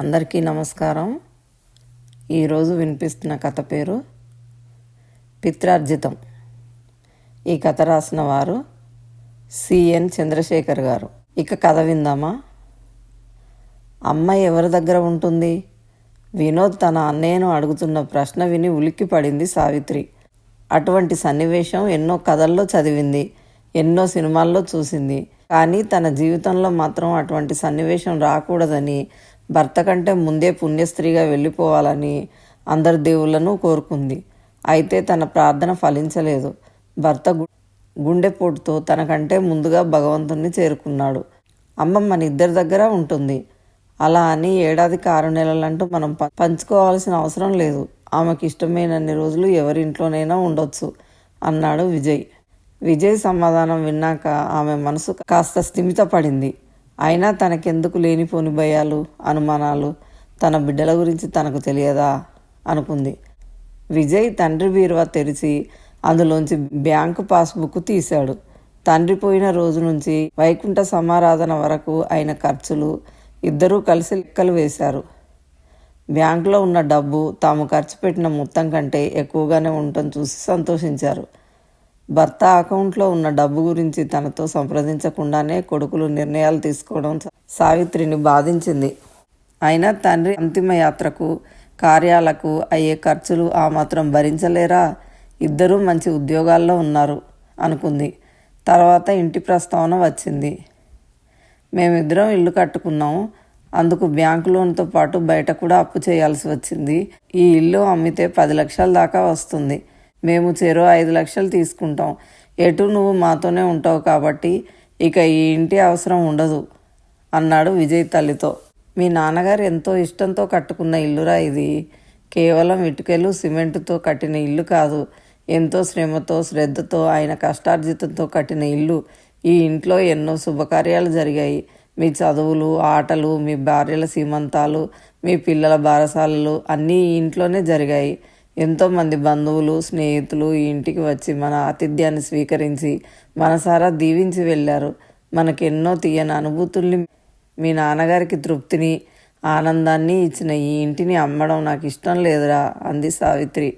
అందరికీ నమస్కారం. ఈరోజు వినిపిస్తున్న కథ పేరు పిత్రార్జితం. ఈ కథ రాసిన వారు సిఎన్ చంద్రశేఖర్ గారు. ఇక కథ విందామా? అమ్మ ఎవరి దగ్గర ఉంటుంది? వినోద్ తన అన్నయ్యను అడుగుతున్న ప్రశ్న విని ఉలిక్కి పడింది సావిత్రి. అటువంటి సన్నివేశం ఎన్నో కథల్లో చదివింది ఎన్నో సినిమాల్లో చూసింది. కానీ తన జీవితంలో మాత్రం అటువంటి సన్నివేశం రాకూడదని భర్త కంటే ముందే పుణ్యస్త్రీగా వెళ్ళిపోవాలని అందరి దేవుళ్ళను కోరుకుంది. అయితే తన ప్రార్థన ఫలించలేదు. భర్త గుండెపోటుతో తనకంటే ముందుగా భగవంతుణ్ణి చేరుకున్నాడు. అమ్మ మన ఇద్దరి దగ్గర ఉంటుంది. అలా అని ఏడాదికి ఆరు నెలలంటూ మనం ప- పంచుకోవాల్సిన అవసరం లేదు. ఆమెకి ఇష్టమైనన్ని రోజులు ఎవరింట్లోనైనా ఉండొచ్చు అన్నాడు విజయ్. విజయ్ సమాధానం విన్నాక ఆమె మనసు కాస్త స్థిమితపడింది. అయినా తనకెందుకు లేనిపోని భయాలు అనుమానాలు? తన బిడ్డల గురించి తనకు తెలియదా? అనుకుంది. విజయ్ తండ్రి బీరువా తెరిచి అందులోంచి బ్యాంకు పాస్బుక్ తీశాడు. తండ్రి పోయిన రోజు నుంచి వైకుంఠ సమారాధన వరకు అయిన ఖర్చులు ఇద్దరూ కలిసి లెక్కలు వేశారు. బ్యాంకులో ఉన్న డబ్బు తాము ఖర్చు పెట్టిన మొత్తం కంటే ఎక్కువగానే ఉండటం చూసి సంతోషించారు. భర్త అకౌంట్లో ఉన్న డబ్బు గురించి తనతో సంప్రదించకుండానే కొడుకులు నిర్ణయాలు తీసుకోవడం సావిత్రిని బాధించింది. అయినా తండ్రి అంతిమ యాత్రకు కార్యాలకు అయ్యే ఖర్చులు ఆ మాత్రం భరించలేరా? ఇద్దరూ మంచి ఉద్యోగాల్లో ఉన్నారు అనుకుంది. తర్వాత ఇంటి ప్రస్తావన వచ్చింది. మేమిద్దరం ఇల్లు కట్టుకున్నాం. అందుకు బ్యాంకు లోన్తో పాటు బయట కూడా అప్పు చేయాల్సి వచ్చింది. ఈ ఇల్లు అమ్మితే పది లక్షల దాకా వస్తుంది. మేము చెరో ఐదు లక్షలు తీసుకుంటాం. ఎటు నువ్వు మాతోనే ఉంటావు కాబట్టి ఇక ఈ ఇంటి అవసరం ఉండదు అన్నాడు విజయ్ తల్లితో. మీ నాన్నగారు ఎంతో ఇష్టంతో కట్టుకున్న ఇల్లురా ఇది. కేవలం ఇటుకలు సిమెంటుతో కట్టిన ఇల్లు కాదు ఎంతో శ్రమతో శ్రద్ధతో ఆయన కష్టార్జితంతో కట్టిన ఇల్లు. ఈ ఇంట్లో ఎన్నో శుభకార్యాలు జరిగాయి. మీ చదువులు ఆటలు మీ భార్యల సీమంతాలు మీ పిల్లల బారసాలలు అన్నీ ఈ ఇంట్లోనే జరిగాయి. ఎంతోమంది బంధువులు స్నేహితులు ఈ ఇంటికి వచ్చి మన ఆతిథ్యాన్ని స్వీకరించి మనసారా దీవించి వెళ్ళారు. మనకెన్నో తీయని అనుభూతుల్ని మీ నాన్నగారికి తృప్తిని ఆనందాన్ని ఇచ్చిన ఈ ఇంటిని అమ్మడం నాకు ఇష్టం లేదురా అంది సావిత్రి.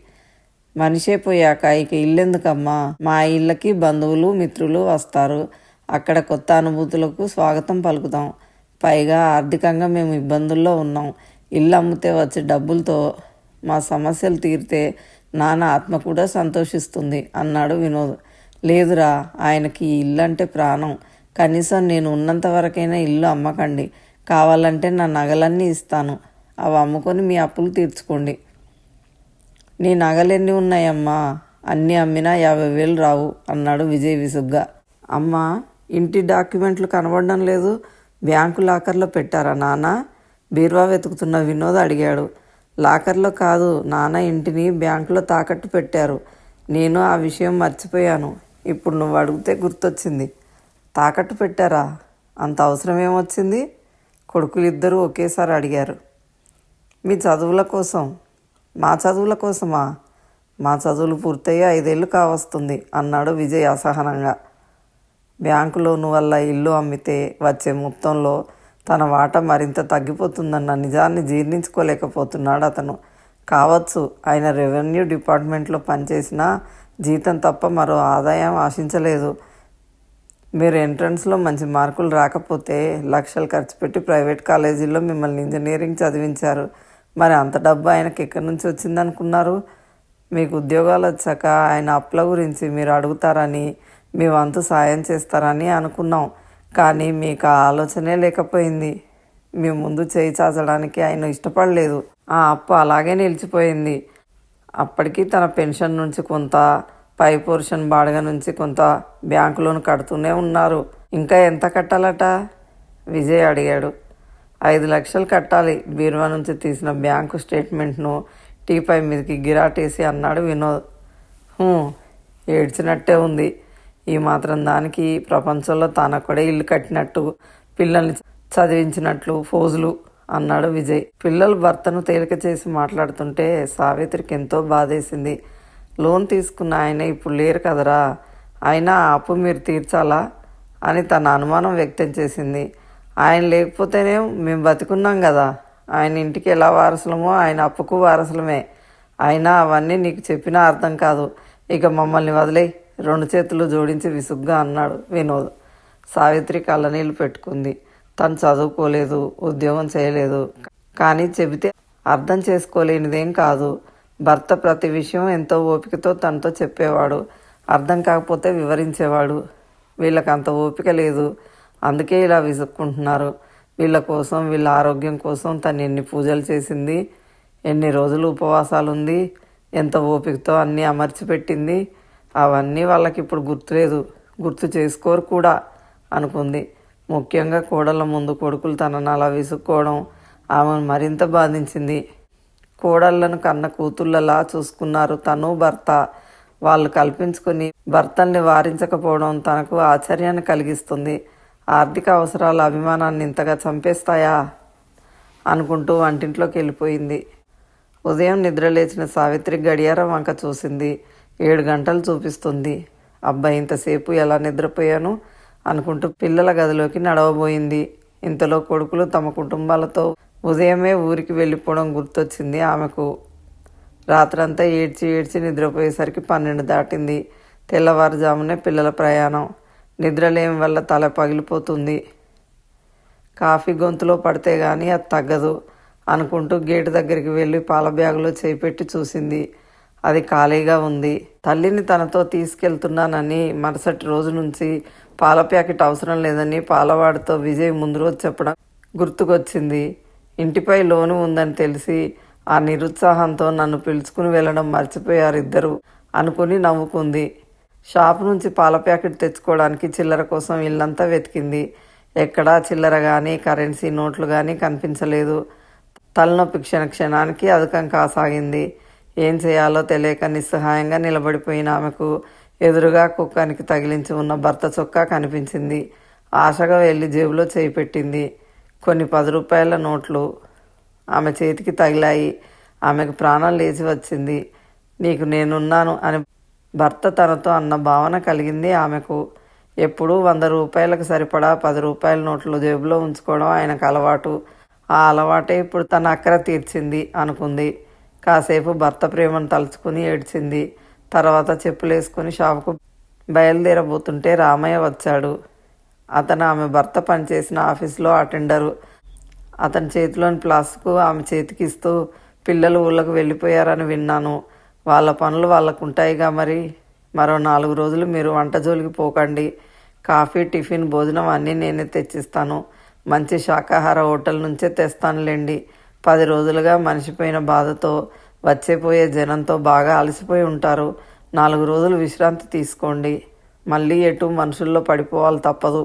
మనిషే పోయాక ఇక ఇల్లెందుకమ్మా? మా ఇళ్ళకి బంధువులు మిత్రులు వస్తారు. అక్కడ కొత్త అనుభూతులకు స్వాగతం పలుకుతాం. పైగా ఆర్థికంగా మేము ఇబ్బందుల్లో ఉన్నాం. ఇల్లు అమ్మితే వచ్చే డబ్బులతో మా సమస్యలు తీరితే నాన్న ఆత్మ కూడా సంతోషిస్తుంది అన్నాడు వినోద్. లేదురా ఆయనకి ఈ ఇల్లు అంటే ప్రాణం. కనీసం నేను ఉన్నంత వరకైనా ఇల్లు అమ్మకండి. కావాలంటే నా నగలన్నీ ఇస్తాను. అవి అమ్ముకొని మీ అప్పులు తీర్చుకోండి. నీ నగలెన్ని ఉన్నాయమ్మా? అన్నీ అమ్మినా యాభై వేలు రావు అన్నాడు విజయ్ విసుగ్గా. అమ్మా ఇంటి డాక్యుమెంట్లు కనబడడం లేదు. బ్యాంకు లాకర్లో పెట్టారా నాన్న? బీరువా వెతుకుతున్న వినోద్ అడిగాడు. లాకర్లో కాదు నాన్న ఇంటిని బ్యాంకులో తాకట్టు పెట్టారు. నేను ఆ విషయం మర్చిపోయాను. ఇప్పుడు నువ్వు అడిగితే గుర్తొచ్చింది. తాకట్టు పెట్టారా? అంత అవసరం ఏమొచ్చింది కొడుకులు ఇద్దరూ ఒకేసారి అడిగారు. మీ చదువుల కోసం. మా చదువుల కోసమా? మా చదువులు పూర్తయ్యి ఐదేళ్ళు కావస్తుంది అన్నాడు విజయ్ అసహనంగా. బ్యాంకు లోను వల్ల ఇల్లు అమ్మితే వచ్చే మొత్తంలో తన వాటా మరింత తగ్గిపోతుందన్న నిజాన్ని జీర్ణించుకోలేకపోతున్నాడు అతను. కావచ్చు ఆయన రెవెన్యూ డిపార్ట్మెంట్లో పనిచేసినా జీతం తప్ప మరో ఆదాయం ఆశించలేదు. మీరు ఎంట్రన్స్లో మంచి మార్కులు రాకపోతే లక్షలు ఖర్చు పెట్టి ప్రైవేట్ కాలేజీల్లో మిమ్మల్ని ఇంజనీరింగ్ చదివించారు. మరి అంత డబ్బు ఆయనకి ఎక్కడి నుంచి వచ్చిందనుకున్నారు? మీకు ఉద్యోగాలు వచ్చాక ఆయన అప్ల గురించి మీరు అడుగుతారని మీ వంతు సాయం చేస్తారని అనుకున్నాం. కానీ మీకు ఆ ఆలోచనే లేకపోయింది. మీ ముందు చేయి చాచడానికి ఆయన ఇష్టపడలేదు. ఆ అప్పు అలాగే నిలిచిపోయింది. అప్పటికి తన పెన్షన్ నుంచి కొంత పై పోర్షన్ బాడగ నుంచి కొంత బ్యాంకు లోన్ కడుతూనే ఉన్నారు. ఇంకా ఎంత కట్టాలట? విజయ్ అడిగాడు. ఐదు లక్షలు కట్టాలి. బీరువా నుంచి తీసిన బ్యాంకు స్టేట్మెంట్ను టీపై మీదకి గిరాటేసి అన్నాడు వినోద్. ఏడ్చినట్టే ఉంది. ఈ మాత్రం దానికి ప్రపంచంలో తానొక్కడే ఇల్లు కట్టినట్టు పిల్లల్ని చదివించినట్లు ఫోజులు అన్నాడు విజయ్. పిల్లలు భర్తను తేలిక చేసి మాట్లాడుతుంటే సావిత్రికి ఎంతో బాధేసింది. లోన్ తీసుకున్న ఆయన ఇప్పుడు లేరు కదరా? అయినా ఆ అప్పు మీరు తీర్చాలా? అని తన అనుమానం వ్యక్తం చేసింది. ఆయన లేకపోతేనే మేము బతికున్నాం కదా. ఆయన ఇంటికి ఎలా వారసులమో ఆయన అప్పుకు వారసులమే. అయినా అవన్నీ నీకు చెప్పినా అర్థం కాదు. ఇక మమ్మల్ని వదిలే రెండు చేతులు జోడించి విసుగ్గా అన్నాడు వినోద్. సావిత్రి కళ్ళనీళ్ళు పెట్టుకుంది. తను చదువుకోలేదు ఉద్యోగం చేయలేదు. కానీ చెబితే అర్థం చేసుకోలేనిదేం కాదు. భర్త ప్రతి విషయం ఎంతో ఓపికతో తనతో చెప్పేవాడు. అర్థం కాకపోతే వివరించేవాడు. వీళ్ళకి అంత ఓపిక లేదు. అందుకే ఇలా విసుక్కుంటున్నారు. వీళ్ళ కోసం వీళ్ళ ఆరోగ్యం కోసం తను ఎన్ని పూజలు చేసింది ఎన్ని రోజులు ఉపవాసాలు ఉంది ఎంత ఓపికతో అన్నీ అమర్చిపెట్టింది అవన్నీ వాళ్ళకి ఇప్పుడు గుర్తులేదు. గుర్తు చేసుకోరు కూడా అనుకుంది. ముఖ్యంగా కోడళ్ళ ముందు కొడుకులు తనను అలా విసుక్కోవడం ఆమెను మరింత బాధించింది. కోడళ్ళను కన్న కూతుళ్ళలా చూసుకున్నారు తను భర్త. వాళ్ళు కల్పించుకుని భర్తల్ని వారించకపోవడం తనకు ఆశ్చర్యాన్ని కలిగిస్తుంది. ఆర్థిక అవసరాల అభిమానాన్ని ఇంతగా చంపేస్తాయా? అనుకుంటూ వంటింట్లోకి వెళ్ళిపోయింది. ఉదయం నిద్రలేచిన సావిత్రి గడియారం వంక చూసింది. ఏడు గంటలు చూపిస్తుంది. అబ్బాయి ఇంతసేపు ఎలా నిద్రపోయాను? అనుకుంటూ పిల్లల గదిలోకి నడవబోయింది. ఇంతలో కొడుకులు తమ కుటుంబాలతో ఉదయమే ఊరికి వెళ్ళిపోవడం గుర్తొచ్చింది ఆమెకు. రాత్రంతా ఏడ్చి ఏడ్చి నిద్రపోయేసరికి పన్నెండు దాటింది. తెల్లవారుజామునే పిల్లల ప్రయాణం. నిద్రలేమి వల్ల తల పగిలిపోతుంది. కాఫీ గొంతులో పడితే కానీ అది తగ్గదు అనుకుంటూ గేటు దగ్గరికి వెళ్ళి పాల బ్యాగులో చేపెట్టి చూసింది. అది ఖాళీగా ఉంది. తల్లిని తనతో తీసుకెళ్తున్నానని మరుసటి రోజు నుంచి పాల ప్యాకెట్ అవసరం లేదని పాలవాడితో విజయ్ ముందు రోజు చెప్పడం గుర్తుకొచ్చింది. ఇంటిపై లోను ఉందని తెలిసి ఆ నిరుత్సాహంతో నన్ను పిలుచుకుని వెళ్ళడం మర్చిపోయారు ఇద్దరు అనుకుని నవ్వుకుంది. షాప్ నుంచి పాల ప్యాకెట్ తెచ్చుకోవడానికి చిల్లర కోసం ఇల్లంతా వెతికింది. ఎక్కడా చిల్లర కానీ కరెన్సీ నోట్లు కానీ కనిపించలేదు. తలనొప్పి క్షణ క్షణానికి అధికం కాసాగింది ఏం చేయాలో తెలియక నిస్సహాయంగా నిలబడిపోయిన ఆమెకు ఎదురుగా కుక్కానికి తగిలించి ఉన్న భర్త చొక్కా కనిపించింది. ఆశగా వెళ్ళి జేబులో చేయి పెట్టింది. కొన్ని పది రూపాయల నోట్లు ఆమె చేతికి తగిలాయి. ఆమెకు ప్రాణం లేచి వచ్చింది. నీకు నేనున్నాను అని భర్త తనతో అన్న భావన కలిగింది ఆమెకు. ఎప్పుడూ వంద రూపాయలకు సరిపడా పది రూపాయల నోట్లు జేబులో ఉంచుకోవడం ఆయనకు అలవాటు. ఆ అలవాటే ఇప్పుడు తన అక్కర తీర్చింది అనుకుంది. కాసేపు భర్త ప్రేమను తలుచుకుని ఏడ్చింది. తర్వాత చెప్పులేసుకుని షాపుకు బయలుదేరబోతుంటే రామయ్య వచ్చాడు. అతను ఆమె భర్త పనిచేసిన ఆఫీస్లో అటెండరు. అతని చేతిలోని ప్లాస్కు ఆమె చేతికి ఇస్తూ పిల్లలు ఊళ్ళకు వెళ్ళిపోయారని విన్నాను. వాళ్ళ పనులు వాళ్ళకు ఉంటాయిగా మరి. మరో నాలుగు రోజులు మీరు వంట జోలికి పోకండి. కాఫీ టిఫిన్ భోజనం అన్నీ నేనే తెచ్చిస్తాను. మంచి శాకాహార హోటల్ నుంచే తెస్తానులేండి. పది రోజులుగా మనిషిపోయిన బాధతో వచ్చేపోయే జనంతో బాగా అలసిపోయి ఉంటారు. నాలుగు రోజులు విశ్రాంతి తీసుకోండి. మళ్ళీ ఎటు మనుషుల్లో పడిపోవాలి తప్పదు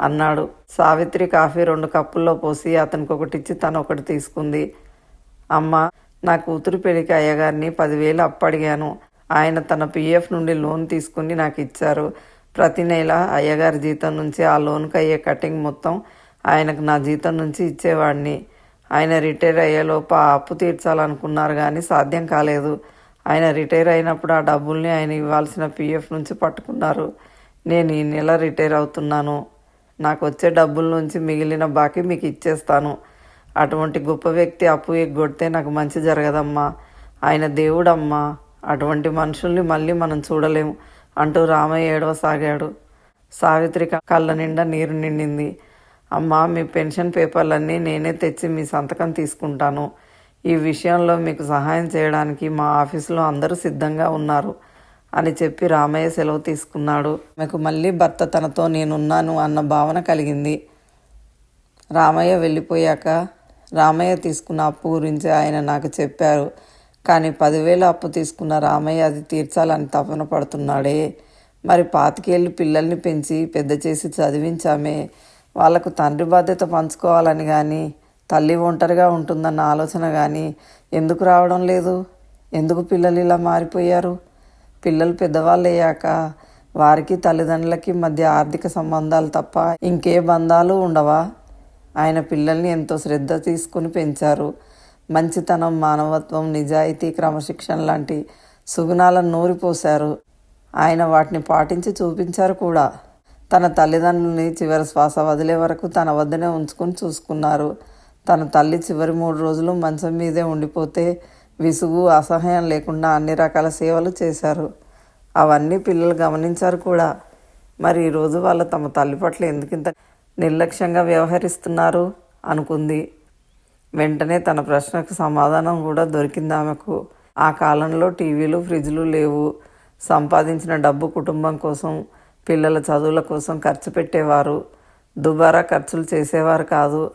అన్నాడు. సావిత్రి కాఫీ రెండు కప్పుల్లో పోసి అతనికి ఒకటిచ్చి తను ఒకటి తీసుకుంది. అమ్మ నా కూతురు పెళ్ళికి అయ్యగారిని పదివేలు అప్పడిగాను. ఆయన తన పిఎఫ్ నుండి లోన్ తీసుకుని నాకు ఇచ్చారు ప్రతి నెల అయ్యగారి జీతం నుంచి ఆ లోన్కి అయ్యే కటింగ్ మొత్తం ఆయనకు నా జీతం నుంచి ఇచ్చేవాడిని. ఆయన రిటైర్ అయ్యేలోపు ఆ అప్పు తీర్చాలనుకున్నారు కానీ సాధ్యం కాలేదు. ఆయన రిటైర్ అయినప్పుడు ఆ డబ్బుల్ని ఆయన ఇవ్వాల్సిన పిఎఫ్ నుంచి పట్టుకున్నారు. నేను ఈ నెల రిటైర్ అవుతున్నాను. నాకు వచ్చే డబ్బుల నుంచి మిగిలిన బాకీ మీకు ఇచ్చేస్తాను. అటువంటి గొప్ప వ్యక్తి అప్పు ఎగ్గొడితే నాకు మంచి జరగదమ్మా. ఆయన దేవుడమ్మా. అటువంటి మనుషుల్ని మళ్ళీ మనం చూడలేము అంటూ రామయ్య ఏడవసాగాడు సావిత్రి కళ్ళ నిండా నీరు నిండింది. అమ్మా మీ పెన్షన్ పేపర్లన్నీ నేనే తెచ్చి మీ సంతకం తీసుకుంటాను. ఈ విషయంలో మీకు సహాయం చేయడానికి మా ఆఫీసులో అందరూ సిద్ధంగా ఉన్నారు అని చెప్పి రామయ్య సెలవు తీసుకున్నాడు. మీకు మళ్ళీ భర్త తనతో నేనున్నాను అన్న భావన కలిగింది. రామయ్య వెళ్ళిపోయాక రామయ్య తీసుకున్న అప్పు గురించి ఆయన నాకు చెప్పారు. కానీ పదివేల అప్పు తీసుకున్న రామయ్య అది తీర్చాలని తపన పడుతున్నాడే. మరి పాతికేళ్ళు పిల్లల్ని పెంచి పెద్ద చేసి చదివించామే. వాళ్ళకు తండ్రి బాధ్యత పంచుకోవాలని కానీ తల్లి ఒంటరిగా ఉంటుందన్న ఆలోచన కానీ ఎందుకు రావడం లేదు? ఎందుకు పిల్లలు ఇలా మారిపోయారు? పిల్లలు పెద్దవాళ్ళు అయ్యాక వారికి తల్లిదండ్రులకి మధ్య ఆర్థిక సంబంధాలు తప్ప ఇంకే బంధాలు ఉండవా? ఆయన పిల్లల్ని ఎంతో శ్రద్ధ తీసుకుని పెంచారు. మంచితనం మానవత్వం నిజాయితీ క్రమశిక్షణ లాంటి సుగుణాలను నూరిపోశారు. ఆయన వాటిని పాటించి చూపించారు కూడా. తన తల్లిదండ్రుల్ని చివరి శ్వాస వదిలే వరకు తన వద్దనే ఉంచుకొని చూసుకున్నారు. తన తల్లి చివరి మూడు రోజులు మంచం మీదే ఉండిపోతే విసుగు అసహ్యం లేకుండా అన్ని రకాల సేవలు చేశారు. అవన్నీ పిల్లలు గమనించారు కూడా. మరి ఈరోజు వాళ్ళు తమ తల్లి పట్ల ఎందుకింత నిర్లక్ష్యంగా వ్యవహరిస్తున్నారు? అనుకుంది. వెంటనే తన ప్రశ్నకు సమాధానం కూడా దొరికింది ఆమెకు. ఆ కాలంలో టీవీలు ఫ్రిడ్జ్లు లేవు. సంపాదించిన డబ్బు కుటుంబం కోసం పిల్లల చదువుల కోసం ఖర్చు పెట్టేవారు. దుబారా ఖర్చులు చేసేవారు కాదు.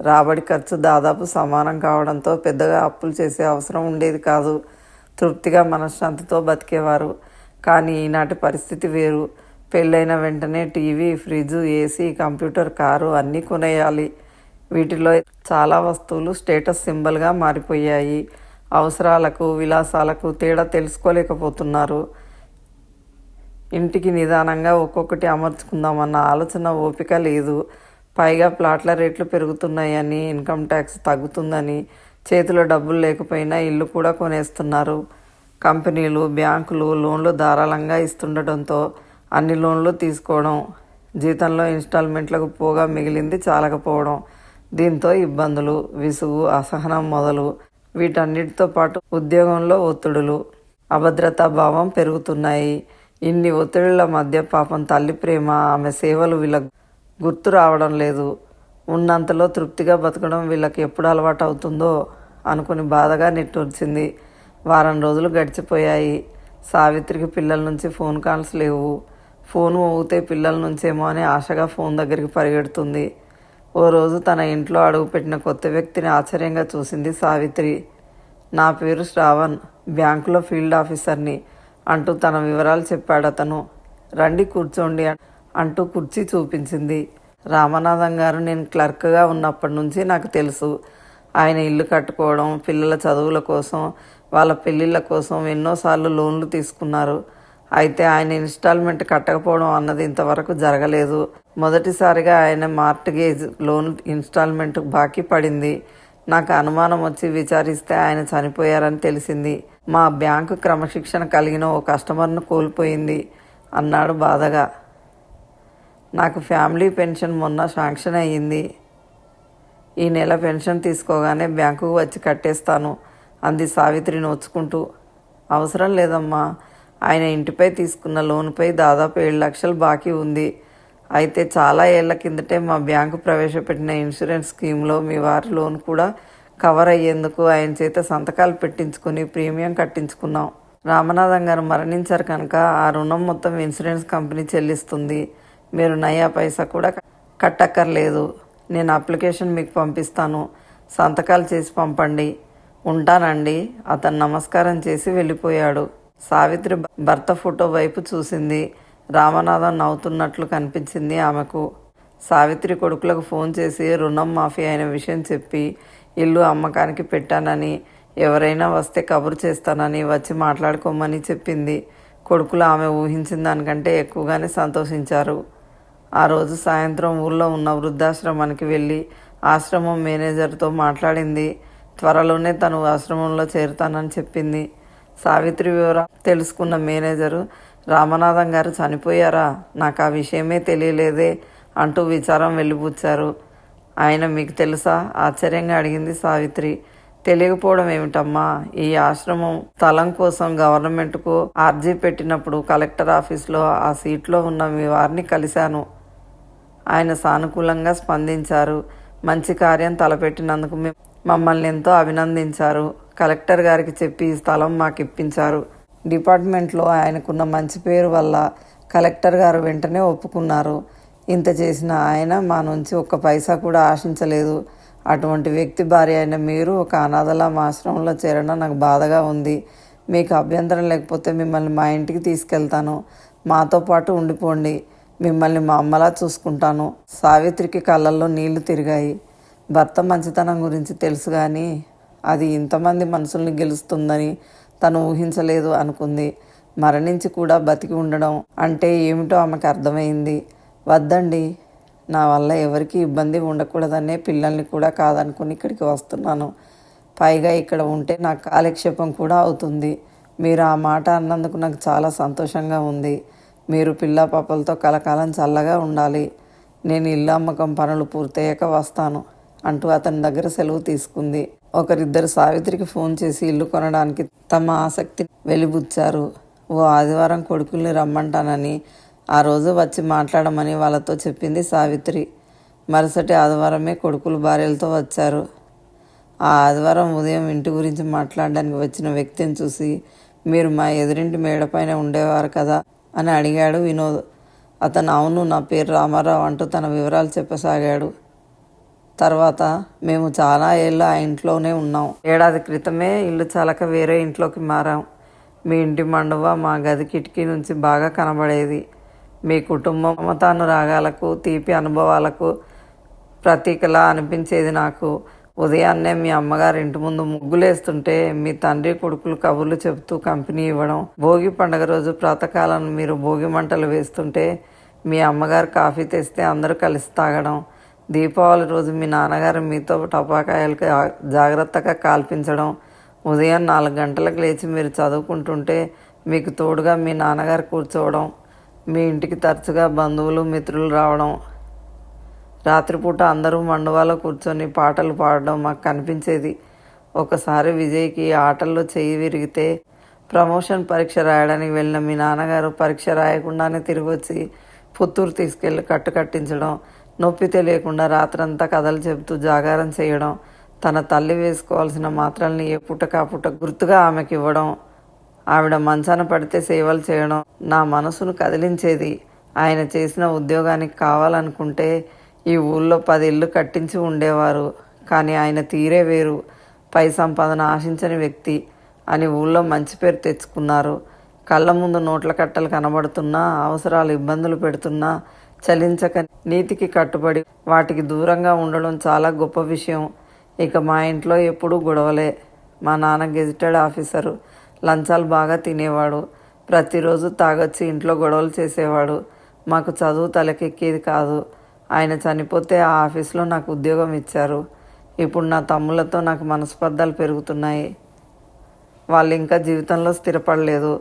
రాబడి ఖర్చు దాదాపు సమానం కావడంతో పెద్దగా అప్పులు చేసే అవసరం ఉండేది కాదు. తృప్తిగా మనశ్శాంతితో బతికేవారు. కానీ ఈనాటి పరిస్థితి వేరు. పెళ్ళైన వెంటనే TV fridge AC computer car అన్నీ కొనేయాలి. వీటిలో చాలా వస్తువులు స్టేటస్ సింబల్గా మారిపోయాయి. అవసరాలకు విలాసాలకు తేడా తెలుసుకోలేకపోతున్నారు. ఇంటికి నిదానంగా ఒక్కొక్కటి అమర్చుకుందామన్న ఆలోచన ఓపిక లేదు. పైగా ప్లాట్ల రేట్లు పెరుగుతున్నాయని ఇన్కమ్ ట్యాక్స్ తగ్గుతుందని చేతిలో డబ్బులు లేకపోయినా ఇల్లు కూడా కొనేస్తున్నారు. కంపెనీలు బ్యాంకులు లోన్లు ధారాళంగా ఇస్తుండటంతో అన్ని లోన్లు తీసుకోవడం జీతంలో ఇన్స్టాల్మెంట్లకు పోగా మిగిలింది చాలకపోవడం దీంతో ఇబ్బందులు విసుగు అసహనం మొదలు. వీటన్నిటితో పాటు ఉద్యోగంలో ఒత్తిడులు అభద్రతా భావం పెరుగుతున్నాయి. ఇన్ని ఒత్తిడిల మధ్య పాపం తల్లి ప్రేమ ఆమె సేవలు వీళ్ళ గుర్తు రావడం లేదు. ఉన్నంతలో తృప్తిగా బతకడం వీళ్ళకి ఎప్పుడు అలవాటు అవుతుందో అనుకుని బాధగా నెట్టూర్చింది. వారం రోజులు గడిచిపోయాయి. సావిత్రికి పిల్లల నుంచి ఫోన్ కాల్స్ లేవు. ఫోన్ ఊగితే పిల్లల నుంచేమో అని ఆశగా ఫోన్ దగ్గరికి పరిగెడుతుంది. ఓ రోజు తన ఇంట్లో అడుగుపెట్టిన కొత్త వ్యక్తిని ఆశ్చర్యంగా చూసింది సావిత్రి. నా పేరు శ్రావణ్ బ్యాంకులో ఫీల్డ్ ఆఫీసర్ని. అంటూ తన వివరాలు చెప్పాడు అతను. రండి కూర్చోండి అంటూ కుర్చీ చూపించింది. రామనాథం గారు నేను క్లర్క్గా ఉన్నప్పటి నుంచి నాకు తెలుసు. ఆయన ఇల్లు కట్టుకోవడం పిల్లల చదువుల కోసం వాళ్ళ పెళ్ళిళ్ళ కోసం ఎన్నోసార్లు లోన్లు తీసుకున్నారు. అయితే ఆయన ఇన్స్టాల్మెంట్ కట్టకపోవడం అన్నది ఇంతవరకు జరగలేదు. మొదటిసారిగా ఆయన మార్ట్గేజ్ లోన్ ఇన్స్టాల్మెంట్ బాకీ పడింది. నాకు అనుమానం వచ్చి విచారిస్తే ఆయన చనిపోయారని తెలిసింది. మా బ్యాంకు క్రమశిక్షణ కలిగిన ఓ కస్టమర్ను కోల్పోయింది అన్నాడు బాధగా. నాకు ఫ్యామిలీ పెన్షన్ మొన్న శాంక్షన్ అయ్యింది. ఈ నెల పెన్షన్ తీసుకోగానే బ్యాంకుకు వచ్చి కట్టేస్తాను అంది సావిత్రి నోచుకుంటూ అవసరం లేదమ్మా ఆయన ఇంటిపై తీసుకున్న లోన్పై దాదాపు ఏడు లక్షలు బాకీ ఉంది. అయితే చాలా ఏళ్ళ కిందటే మా బ్యాంకు ప్రవేశపెట్టిన ఇన్సూరెన్స్ స్కీమ్లో మీ వారి లోన్ కూడా కవర్ అయ్యేందుకు ఆయన చేత సంతకాలు పెట్టించుకుని ప్రీమియం కట్టించుకున్నాం. రామనాథం గారు మరణించారు కనుక ఆ రుణం మొత్తం ఇన్సూరెన్స్ కంపెనీ చెల్లిస్తుంది. మీరు నయా పైసా కూడా కట్టక్కర్లేదు. నేను అప్లికేషన్ మీకు పంపిస్తాను. సంతకాలు చేసి పంపండి. ఉంటానండి. అతను నమస్కారం చేసి వెళ్ళిపోయాడు. సావిత్రి భర్త ఫోటో వైపు చూసింది. రామనాథం నవ్వుతున్నట్లు కనిపించింది ఆమెకు. సావిత్రి కొడుకులకు ఫోన్ చేసి రుణం మాఫీ అయిన విషయం చెప్పి ఇల్లు అమ్మకానికి పెట్టానని ఎవరైనా వస్తే కబురు చేస్తానని వచ్చి మాట్లాడుకోమని చెప్పింది. కొడుకులు ఆమె ఊహించిన దానికంటే ఎక్కువగానే సంతోషించారు. ఆ రోజు సాయంత్రం ఊళ్ళో ఉన్న వృద్ధాశ్రమానికి వెళ్ళి ఆశ్రమం మేనేజర్తో మాట్లాడింది. త్వరలోనే తను ఆశ్రమంలో చేరుతానని చెప్పింది. సావిత్రి వివరాలు తెలుసుకున్న మేనేజరు రామనాథం గారు చనిపోయారా? నాకు ఆ విషయమే తెలియలేదే అంటూ విచారం వెళ్ళిపుచ్చారు ఆయన మీకు తెలుసా? ఆశ్చర్యంగా అడిగింది సావిత్రి. తెలియకపోవడం ఏమిటమ్మా? ఈ ఆశ్రమం స్థలం కోసం గవర్నమెంట్కు అర్జీ పెట్టినప్పుడు కలెక్టర్ ఆఫీస్లో ఆ సీట్లో ఉన్న మీ వారిని కలిశాను. ఆయన సానుకూలంగా స్పందించారు. మంచి కార్యం తలపెట్టినందుకు మమ్మల్ని ఎంతో అభినందించారు. కలెక్టర్ గారికి చెప్పి ఈ స్థలం మాకు ఇప్పించారు డిపార్ట్మెంట్లో ఆయనకున్న మంచి పేరు వల్ల కలెక్టర్ గారు వెంటనే ఒప్పుకున్నారు. ఇంత చేసిన ఆయన మా నుంచి ఒక్క పైసా కూడా ఆశించలేదు. అటువంటి వ్యక్తి భార్య అయిన మీరు ఒక అనాథలా మా ఆశ్రమంలో చేరడం నాకు బాధగా ఉంది. మీకు అభ్యంతరం లేకపోతే మిమ్మల్ని మా ఇంటికి తీసుకెళ్తాను. మాతో పాటు ఉండిపోండి. మిమ్మల్ని మా అమ్మలా చూసుకుంటాను. సావిత్రికి కళ్ళల్లో నీళ్ళు తిరిగాయి. భర్త మంచితనం గురించి తెలుసు కానీ అది ఇంతమంది మనసుల్ని గెలుస్తుందని తను ఊహించలేదు అనుకుంది. మరణించి కూడా బతికి ఉండడం అంటే ఏమిటో ఆమెకు అర్థమైంది. వద్దండి నా వల్ల ఎవరికి ఇబ్బంది ఉండకూడదనే పిల్లల్ని కూడా కాదనుకుని ఇక్కడికి వస్తున్నాను. పైగా ఇక్కడ ఉంటే నాకు కాలక్షేపం కూడా అవుతుంది. మీరు ఆ మాట అన్నందుకు నాకు చాలా సంతోషంగా ఉంది. మీరు పిల్ల పాపలతో కలకాలం చల్లగా ఉండాలి. నేను ఇల్లు అమ్మకం పనులు పూర్తయ్యాక వస్తాను. అంటూ అతని దగ్గర సెలవు తీసుకుంది. ఒకరిద్దరు సావిత్రికి ఫోన్ చేసి ఇల్లు కొనడానికి తమ ఆసక్తి వెలిబుచ్చారు. ఓ ఆదివారం కొడుకుల్ని రమ్మంటానని ఆ రోజు వచ్చి మాట్లాడమని వాళ్ళతో చెప్పింది సావిత్రి. మరుసటి ఆదివారమే కొడుకులు భార్యలతో వచ్చారు. ఆ ఆదివారం ఉదయం ఇంటి గురించి మాట్లాడడానికి వచ్చిన వ్యక్తిని చూసి మీరు మా ఎదురింటి మేడపైన ఉండేవారు కదా? అని అడిగాడు వినోద్. అతను అవును నా పేరు రామారావు అంటూ తన వివరాలు చెప్పసాగాడు. తర్వాత మేము చాలా ఏళ్ళు ఆ ఇంట్లోనే ఉన్నాం. ఏడాది క్రితమే ఇల్లు చాలక వేరే ఇంట్లోకి మారాం. మీ ఇంటి మండువ మా గది కిటికీ నుంచి బాగా కనబడేది. మీ కుటుంబం మమతాను రాగాలకు తీపి అనుభవాలకు ప్రతీకలా అనిపించేది నాకు. ఉదయాన్నే మీ అమ్మగారి ఇంటి ముందు ముగ్గులేస్తుంటే మీ తండ్రి కొడుకులు కబుర్లు చెబుతూ కంపెనీ ఇవ్వడం భోగి పండగ రోజు ప్రాతకాలను మీరు భోగి మంటలు వేస్తుంటే మీ అమ్మగారు కాఫీ తెస్తే అందరూ కలిసి తాగడం దీపావళి రోజు మీ నాన్నగారు మీతో టపాకాయలకి జాగ్రత్తగా కాల్పించడం ఉదయం నాలుగు గంటలకు లేచి మీరు చదువుకుంటుంటే మీకు తోడుగా మీ నాన్నగారు కూర్చోవడం మీ ఇంటికి తరచుగా బంధువులు మిత్రులు రావడం రాత్రిపూట అందరూ మండువాలో కూర్చొని పాటలు పాడడం మాకు కనిపించేది. ఒకసారి విజయ్కి ఆటల్లో చేయి విరిగితే ప్రమోషన్ పరీక్ష రాయడానికి వెళ్ళిన మీ నాన్నగారు పరీక్ష రాయకుండానే తిరిగి వచ్చి పుత్తూరు తీసుకెళ్ళి కట్టు కట్టించడం నొప్పి తెలియకుండా రాత్రంతా కథలు చెబుతూ జాగారం చేయడం తన తల్లి వేసుకోవాల్సిన మాత్రల్ని ఏ పుట్టక గుర్తుగా ఆమెకి ఇవ్వడం ఆవిడ మంచాన పడితే సేవలు చేయడం నా మనసును కదిలించేది ఆయన చేసిన ఉద్యోగానికి కావాలనుకుంటే ఈ ఊళ్ళో పది ఇళ్ళు కట్టించి ఉండేవారు కానీ ఆయన తీరే వేరు. పై సంపాదన ఆశించని వ్యక్తి అని ఊళ్ళో మంచి పేరు తెచ్చుకున్నారు. కళ్ళ ముందు నోట్ల కట్టలు కనబడుతున్నా అవసరాలు ఇబ్బందులు పెడుతున్నా చలించక నీతికి కట్టుబడి వాటికి దూరంగా ఉండడం చాలా గొప్ప విషయం. ఇక మా ఇంట్లో ఎప్పుడూ గొడవలే. మా నాన్న గెజిటెడ్ ఆఫీసరు. లంచాలు బాగా తినేవాడు. ప్రతిరోజు తాగొచ్చి ఇంట్లో గొడవలు చేసేవాడు. మాకు చదువు తలకెక్కేది కాదు. ఆయన చనిపోతే ఆ ఆఫీస్లో నాకు ఉద్యోగం ఇచ్చారు. ఇప్పుడు నా తమ్ములతో నాకు మనస్పర్ధాలు పెరుగుతున్నాయి. వాళ్ళు ఇంకా జీవితంలో స్థిరపడలేదు.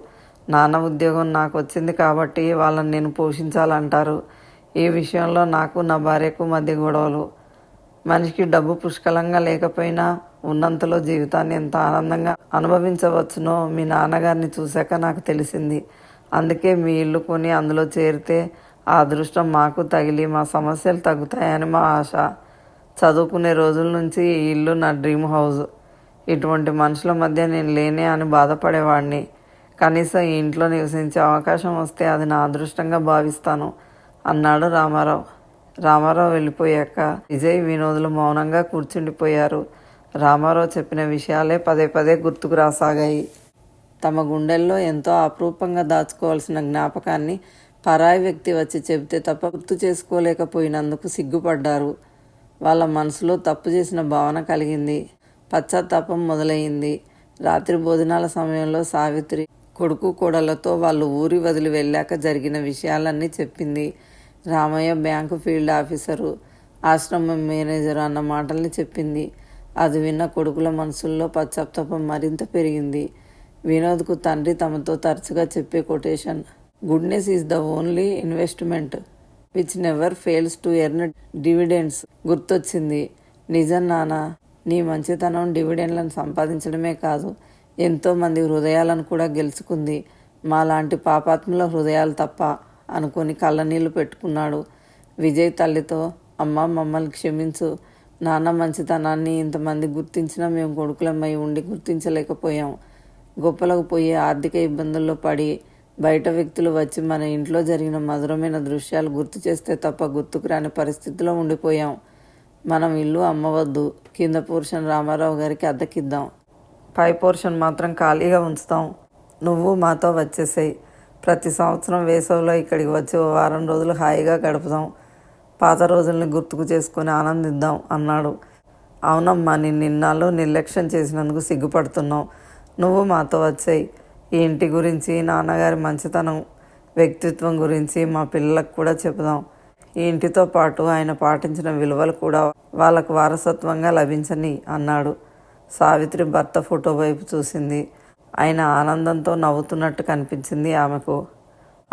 నాన్న ఉద్యోగం నాకు వచ్చింది కాబట్టి వాళ్ళని నేను పోషించాలంటారు. ఈ విషయంలో నాకు నా భార్యకు మధ్య గొడవలు. మనిషికి డబ్బు పుష్కలంగా లేకపోయినా ఉన్నంతలో జీవితాన్ని ఎంత ఆనందంగా అనుభవించవచ్చునో మీ నాన్నగారిని చూశాక నాకు తెలిసింది. అందుకే మీ ఇల్లు కొని అందులో చేరితే ఆ అదృష్టం మాకు తగిలి మా సమస్యలు తగ్గుతాయని మా ఆశ. చదువుకునే రోజుల నుంచి ఈ ఇల్లు నా డ్రీమ్ హౌస్. ఇటువంటి మనుషుల మధ్య నేను లేనే అని బాధపడేవాడిని కనీసం ఈ ఇంట్లో నివసించే అవకాశం వస్తే అది నా అదృష్టంగా భావిస్తాను. అన్నాడు రామారావు. రామారావు వెళ్ళిపోయాక విజయ్ వినోదులు మౌనంగా కూర్చుండిపోయారు. రామారావు చెప్పిన విషయాలే పదే పదే గుర్తుకు రాసాగాయి. తమ గుండెల్లో ఎంతో అపరూపంగా దాచుకోవాల్సిన జ్ఞాపకాన్ని పరాయి వ్యక్తి వచ్చి చెబితే తప్ప గుర్తు చేసుకోలేకపోయినందుకు సిగ్గుపడ్డారు. వాళ్ళ మనసులో తప్పు చేసిన భావన కలిగింది. పశ్చాత్తాపం మొదలైంది. రాత్రి భోజనాల సమయంలో సావిత్రి కొడుకు కోడలతో వాళ్ళు ఊరి వదిలి వెళ్ళాక జరిగిన విషయాలన్నీ చెప్పింది. రామయ్య బ్యాంకు ఫీల్డ్ ఆఫీసరు ఆశ్రమం మేనేజర్ అన్న మాటల్ని చెప్పింది. అది విన్న కొడుకుల మనసుల్లో పశ్చాత్తాపం మరింత పెరిగింది. వినోద్కు తండ్రి తమతో తరచుగా చెప్పే quotation goodness is the only investment which never fails to earn dividends గుర్తొచ్చింది. నిజం నాన్న నీ మంచితనం డివిడెండ్లను సంపాదించడమే కాదు ఎంతోమంది హృదయాలను కూడా గెలుచుకుంది. మాలాంటి పాపాత్ముల హృదయాలు తప్ప అనుకొని కళ్ళనీళ్ళు పెట్టుకున్నాడు. విజయ్ తల్లితో అమ్మ మమ్మల్ని క్షమించు. నాన్న మంచితనాన్ని ఇంతమంది గుర్తించినా మేము కొడుకులమ్మై ఉండి గుర్తించలేకపోయాం. గొప్పలకు పోయి ఆర్థిక ఇబ్బందుల్లో పడి బయట వ్యక్తులు వచ్చి మన ఇంట్లో జరిగిన మధురమైన దృశ్యాలు గుర్తు చేస్తే తప్ప గుర్తుకు రాని పరిస్థితిలో ఉండిపోయాం. మనం ఇల్లు అమ్మవద్దు. కింద పోర్షన్ రామారావు గారికి అద్దెకిద్దాం. పై పోర్షన్ మాత్రం ఖాళీగా ఉంచుతాం. నువ్వు మాతో వచ్చేసాయి. ప్రతి సంవత్సరం వేసవిలో ఇక్కడికి వచ్చి ఓ వారం రోజులు హాయిగా గడుపుదాం. పాత రోజుల్ని గుర్తుకు చేసుకొని ఆనందిద్దాం అన్నాడు. అవునమ్మా నేను నిన్నాళ్ళు నిర్లక్ష్యం చేసినందుకు సిగ్గుపడుతున్నావు. నువ్వు మాతో వచ్చాయి. ఈ ఇంటి గురించి నాన్నగారి మంచితనం వ్యక్తిత్వం గురించి మా పిల్లలకు కూడా చెబుదాం. ఈ ఇంటితో పాటు ఆయన పాటించిన విలువలు కూడా వాళ్ళకు వారసత్వంగా లభించని అన్నాడు. సావిత్రి భర్త ఫోటో వైపు చూసింది. ఆయన ఆనందంతో నవ్వుతున్నట్టు కనిపించింది ఆమెకు.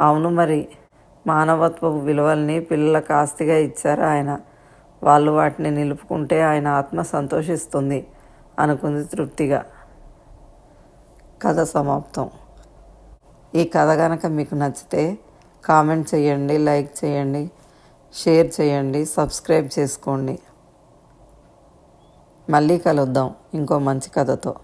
అవును మరి మానవత్వపు విలువల్ని పిల్లలకు ఆస్తిగా ఇచ్చారు ఆయన? వాళ్ళు వాటిని నిలుపుకుంటే ఆయన ఆత్మ సంతోషిస్తుంది అనుకుంది తృప్తిగా. కథ సమాప్తం. ఈ కథ కనుక మీకు నచ్చితే కామెంట్ చేయండి లైక్ చేయండి షేర్ చేయండి సబ్స్క్రైబ్ చేసుకోండి. మళ్ళీ కలుద్దాం ఇంకో మంచి కథతో.